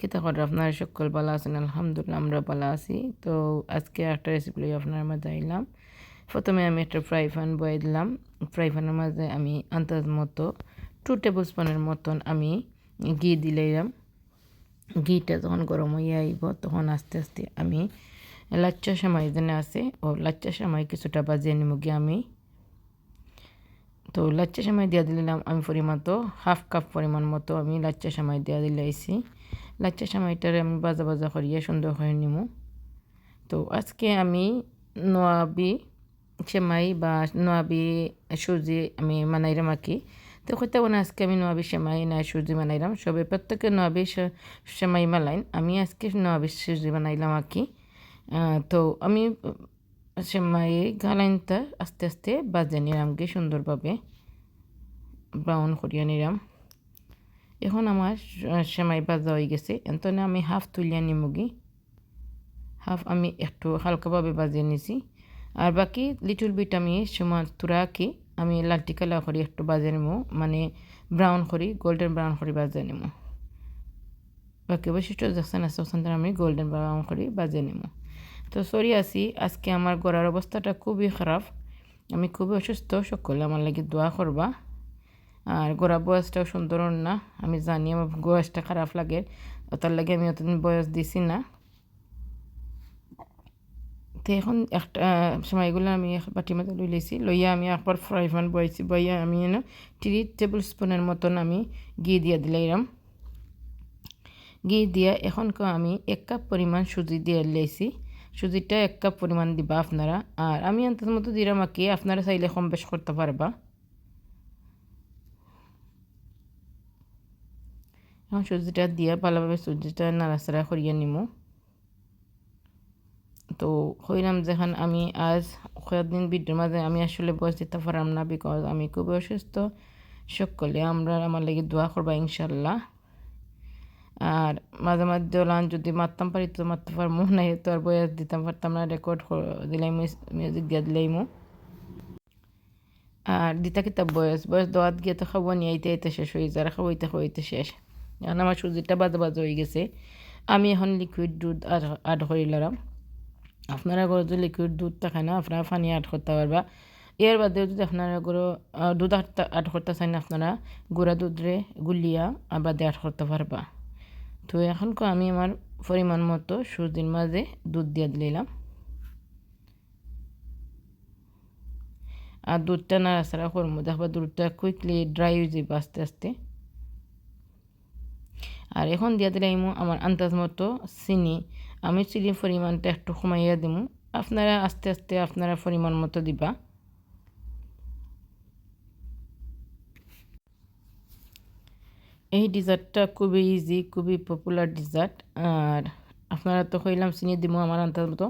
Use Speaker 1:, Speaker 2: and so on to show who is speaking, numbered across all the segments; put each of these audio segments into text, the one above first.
Speaker 1: খেতে করে আপনারা সকল ভালো আছেন, আলহামদুলিল্লাহ আমরা ভালো আছি। তো আজকে একটা রেসিপি লই আপনার মাঝে আইলাম। প্রথমে আমি একটা ফ্রাই প্যান বয়ে দিলাম। ফ্রাই প্যানের মাঝে আমি আন্দাজ মতো টু টেবিল স্পুনের মতন আমি ঘি দিলাম ঘিটা যখন গরম হয়ে আইব, তখন আস্তে আস্তে আমি লাচ্চা সেমাই যেনে আছে, ও লাচ্চা সেমাই কিছুটা বাজিয়ে নিব গিয়ে আমি। তো লাচ্চা সেমাই দিয়া দিলাম, আমি পরিমাণ তো হাফ কাপ পরিমাণ মতো আমি লাচ্চা সেমাই দিয়া দিলাইছি। লাচ্চা সেমাইটারে আমি বাজা বাজা করিয়ে সুন্দর করে নিব তো আজকে আমি নোয়াবি, সেমাই বা নোয়াবি সুজি আমি মানাইরাম আঁকি তো হইতে না, আজকে আমি নোয়াবি, সেমাই না সুজি বানাইলাম সবে প্রত্যেকে নোয়াবি সেমাই মালাইন আমি আজকে নোয়াবি, সুজি বানাইলাম আঁকি তো আমি সেমাই গালাইনটা আস্তে আস্তে বাজে নিলাম গিয়ে সুন্দরভাবে। ব্রাউন করিয়া নিলাম। এখন আমার সেমাই বাজা হয়ে গেছে। এতনে আমি হাফ তুলিয়া নিমুগি হাফ আমি একটু হালকাভাবে বাজিয়ে নিছি। আর বাকি লিটল বিট আমি সমান তুরাকি আমি লালটি কালার করি একটু বাজে নিব মানে ব্রাউন করি গোল্ডেন ব্রাউন করি বাজে নিব বাকি বৈশিষ্ট্য যাচ্ছেন আছে আমি গোল্ডেন ব্রাউন করি বাজে নিব তো সরি আছি, আজকে আমার গড়ার অবস্থাটা খুবই খারাপ। আমি খুবই অসুস্থ, সকলে আমার লাগে দোয়া করবা। আর গোড়া বয়সটাও সুন্দর না। আমি জানি আমার বয়সটা খারাপ লাগে। তার লাগে আমি অতদিন বয়স দিছি না। তো এখন একটা সময়গুলো আমি বাটির মধ্যে লই লেছি লইয়া আমি একবার ফ্রাই প্যান বয়েছি বইয়া আমি এনে থ্রি টেবিল স্পুনের মতন আমি ঘি দিয়া দিলাম ঘি দিয়া এখন আমি এক কাপ পরিমাণ সুজি দিয়ে লেছি সুজিটা এক কাপ পরিমাণ দিবা আপনারা। আর আমি আনতে মতো দিলাম আঁকি আপনারা চাইলে কম বেশ করতে পারবা। এখন সুজিটা দিয়ে ভালোভাবে সুজিটা নাড়াচাড়া করিয়ে নিব তো হইলাম যেখান আমি আজ কয়েকদিন ভিডিওর মাঝে আমি আসলে বয়স দিতে পারলাম না বিকজ আমি খুবই অসুস্থ সকলে আমরা আমার লাগে দোয়া করবা ইনশাল্লাহ আর মাঝে মাঝে ওলান যদি মারতাম পারি তো মারতে পারব না তো আর বয়স দিতাম পারতাম না রেকর্ড দিলাম মিউজিক দিয়ে দিলাইমু আর দিতা কিতা বয়স বয়স দোয়াত গিয়ে তো খাব নিয়ে আইতে আইতে শেষ হয়ে যায় খাবইতে খাবইতে শেষ এখন আমার সুজিটা বাজে বাজে হয়ে গেছে। আমি এখন লিকুইড দুধ আড করিলাম আপনারা ঘরে যদি লিকুইড দুধ থাকে না, আপনারা পানি আড করতে পারবা। এর বাদেও যদি আপনারা গরু দুধ আড করতে চান আপনারা, গুঁড়া দুধরে গুলিয়া আর বাদে আড করতে পারবা। তো এখন আমি আমার পরিমাণ মতো সুজির মাঝে দুধ দিয়ে দিলাম। আর দুধটা নাড়াচাড়া করব। দেখবা দুধটা কুইকলি ড্রাই হয়ে যাবে আস্তে আস্তে। আর এখন দিয়ে দিলাম আমার আন্দাজ মতো চিনি। আমি চিনির পরিমাণটা একটু কমাইয়া দিব আপনারা আস্তে আস্তে আপনারা পরিমাণ মতো দিবা। এই ডিজার্টটা খুবই ইজি খুবই পপুলার ডিজার্ট। আর আপনারা তো কইলাম চিনি দিব আমার আন্দাজ মতো।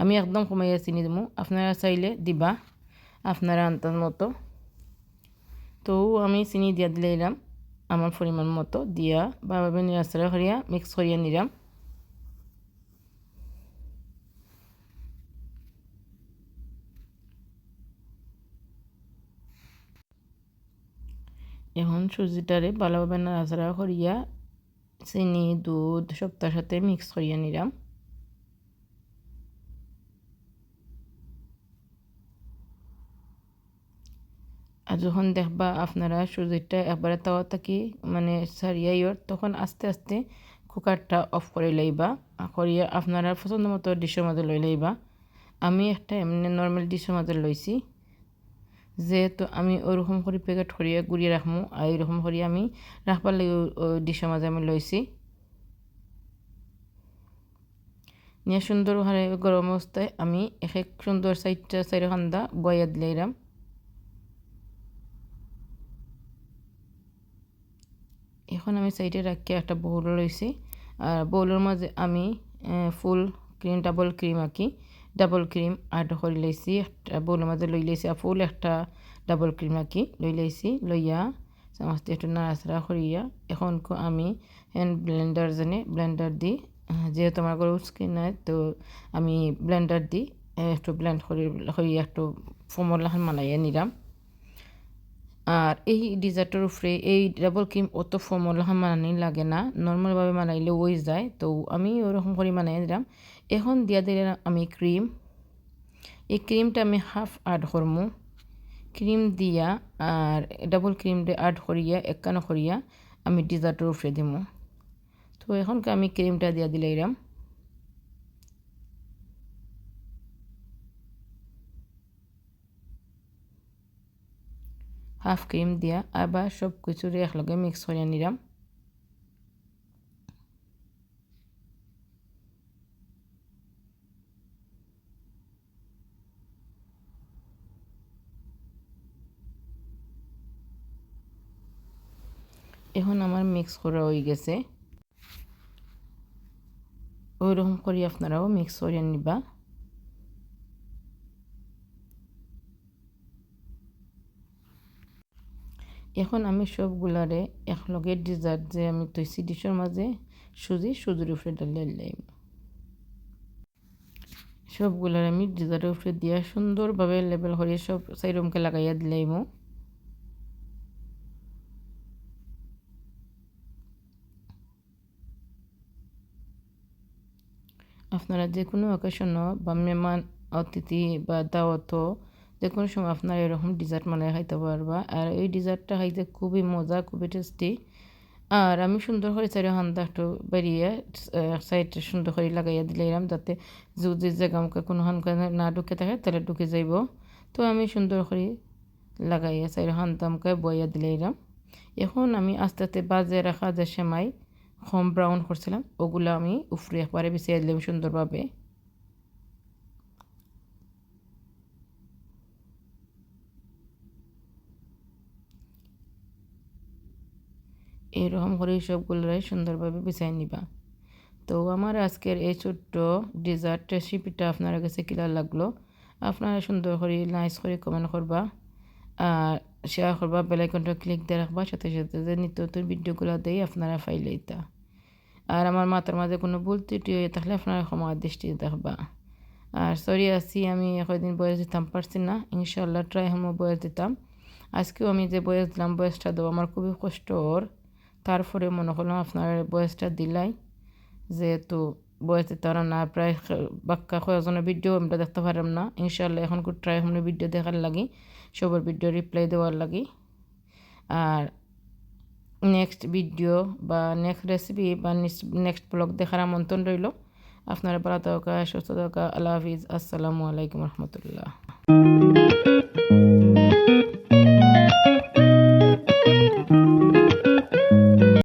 Speaker 1: আমি একদম কমাইয়া চিনি দিব আপনারা চাইলে দিবা। আপনারা আন্দাজ মতো। তো আমি চিনি দিয়া দিলাম। আমার পরিমাণ মতো দিয়া ভাবে নিরাচরা করিয়া মিক্স করিয়া নিলাম। এখন সুজিটারে ভালোভাবে নাড়াচাড়া করিয়া চিনি, দুধ সবটার সাথে মিক্স করিয়া নিলাম। আর যখন দেখবা আপনারা সুজিটা একবারে তাওয়া থাকি মানে সারিয়াইর তখন আস্তে আস্তে কুকারটা অফ করে লইবা, করিয়া আপনারা পছন্দ মতো ডিশের মধ্যে লই লইবা। আমি একটা এমনি নর্মাল ডিশের মধ্যে লইছি, যেহেতু আমি ওরকম করে প্যাকেট করিয়া গুড়িয়ে রাখব আর এরকম করে আমি রাখবার লাগে ডিশের মাঝে আমি লইছি। নিয়ে সুন্দরভাবে গরম অবস্থায় আমি এক সুন্দর সাইডটা চাইর খান্দা বয়া দিলাম এখন আমি সাইডে রাখি একটা বউল লইছি আর বউলের মাঝে আমি ফুল ক্রিম ডাবল ক্রিম আঁকি। ডাবল ক্রিম আড করে লইছি একটা বউলের মাঝে লই লইছি আর ফুল একটা ডাবল ক্রিম আঁকি। লই লইছি লইয়া সমস্ত একটু নাড়াচাড়া করিয়া এখন আমি ব্লেন্ডার জানে ব্লেন্ডার দিই যেহেতু আমার ঘরে স্কিন নাই, তো আমি ব্লেন্ডার দিই একটু ব্লেন্ড করি একটু ফমলাখান মানাইয়া নিলাম। আর এই ডিজার্টের উপরে এই ডাবল ক্রিম অত ফর্মুলা মানানি লাগে না। নর্মালভাবে মানাইলে ওই যায়। তো আমি ওরকম করে মানাই দিলাম। এখন দিয়া দিলাম আমি ক্রিম। এই ক্রিমটা আমি হাফ অ্যাড করব ক্রিম দিয়া আর ডাবল ক্রিমটা অ্যাড করিয়া, একখানা করিয়া আমি ডিজার্টের উপরে দিব তো এখনকে আমি ক্রিমটা দিয়া দিলাম হাফ ক্রিম দিয়া আবার সব কিছুরে একলগে মিক্স করে নিলাম এখন আমার মিক্স করা হয়ে গেছে। ওইরকম করে আপনারাও মিক্স করে নিবা। এখন আমি সবগুলারে একলগে ডিজার্ট যে আমি তৈছি ডিশের মাঝে সুজি, সুজির উপরে ডালিয়ে লাইম সবগুলার আমি ডিজার্টের উপরে দিয়া সুন্দরভাবে লেবেল করে সব সাইরমকে লাগাইয়া দিলাইম আপনারা যে কোনো অকেশনও বা মেহমান, অতিথি বা দাওয়াত যে কোনো সময় আপনারা এরকম ডিজার্ট মানে খাইতে পারবা। আর এই ডিজার্টটা খাইতে খুবই মজা, খুবই টেস্টি আর আমি সুন্দর করে চারি হান্দা একটু বেরিয়ে সাইডে সুন্দর করে লাগাইয়া দিলাম যাতে যদি জায়গা আমাকে কোনো হানকা না ঢুকে থাকে, তাহলে ঢুকে যাইব। তো আমি সুন্দর করে লাগাইয়া চারি হান্দা আমাকে বইয়া দিলাম এখন আমি আস্তে আস্তে বাজে রাখা যে সেমাই হোম ব্রাউন করছিলাম, ওগুলো আমি উফরে একবারে বিছিয়ে দিলাম সুন্দরভাবে। এরকম করে সবগুলোরাই সুন্দরভাবে বিছাই নিবা। তো আমার আজকের এই ছোট্ট ডেজার্ট রেসিপিটা আপনার কাছে কিলা লাগল। আপনারা সুন্দর করে নাইস করে কমেন্ট করবা। আর শেয়ার করবা বেলাইকনটা ক্লিক দিয়ে রাখবা, সাথে সাথে যে নিত্য নতুন ভিডিওগুলো দেই আপনারা ফাইলেইতা আর আমার মাথার মাঝে কোনো ভুল ত্রুটি হয়ে থাকলে আপনারা ক্ষমা দৃষ্টি দেখবা। আর সরি আছি আমি একদিন বয়স দিতাম, পারছি না। ইনশাল্লাহ ট্রাই হমো বয়স দিতাম। আজকেও আমি যে বয়স দিলাম, বয়সটা দেবো আমার খুবই কষ্ট ওর তারপরে মনে করলাম আপনার বয়সটা দিলাই, যেহেতু বয়স দিতে না, প্রায় বাক্কা কয়েকজনের ভিডিও আমরা দেখতে পারলাম না। ইনশাল্লাহ এখন ট্রাই হমো ভিডিও দেখার লাগি, সবার ভিডিও রিপ্লাই দেওয়ার লাগি। আর নেক্সট ভিডিও বা নেক্সট রেসিপি বা নেক্সট ব্লগ দেখার আমন্ত্রণ রইল। আপনারা ভালো থাকা, সুস্থ থাকা, আল্লাহ হাফিজ। আসসালামু আলাইকুম রহমতুল্লাহ।